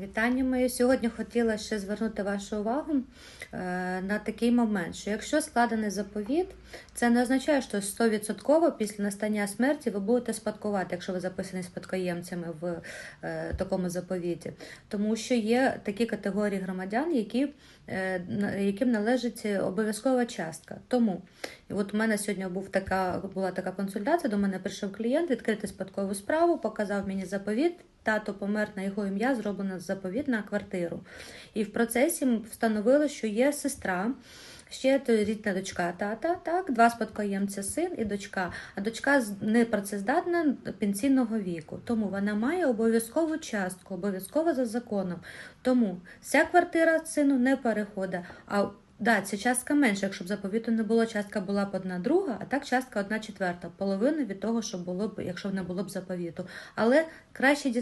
Вітання мої. Сьогодні хотіла ще звернути вашу увагу е, на такий момент, що якщо складений заповіт, це не означає, що 100% після настання смерті ви будете спадкувати, якщо ви записані спадкоємцями в е, такому заповіті. Тому що є такі категорії громадян, які, е, яким належить обов'язкова частка. Тому от у мене сьогодні був така, була така консультація, до мене прийшов клієнт, відкрити спадкову справу, показав мені заповіт. Тато помер на його ім'я, зроблено заповіт на квартиру. І в процесі встановили, що є сестра, ще рідна дочка тата, так, два спадкоємця, син і дочка. А дочка не працездатна пенсійного віку. Тому вона має обов'язкову частку, обов'язково за законом. Тому вся квартира сину не переходить. А Да, ця частка менша, якщо б заповіту не було, частка була б одна друга, а так частка одна четверта, половина від того, що було б, якщо не було б заповіту. Але краще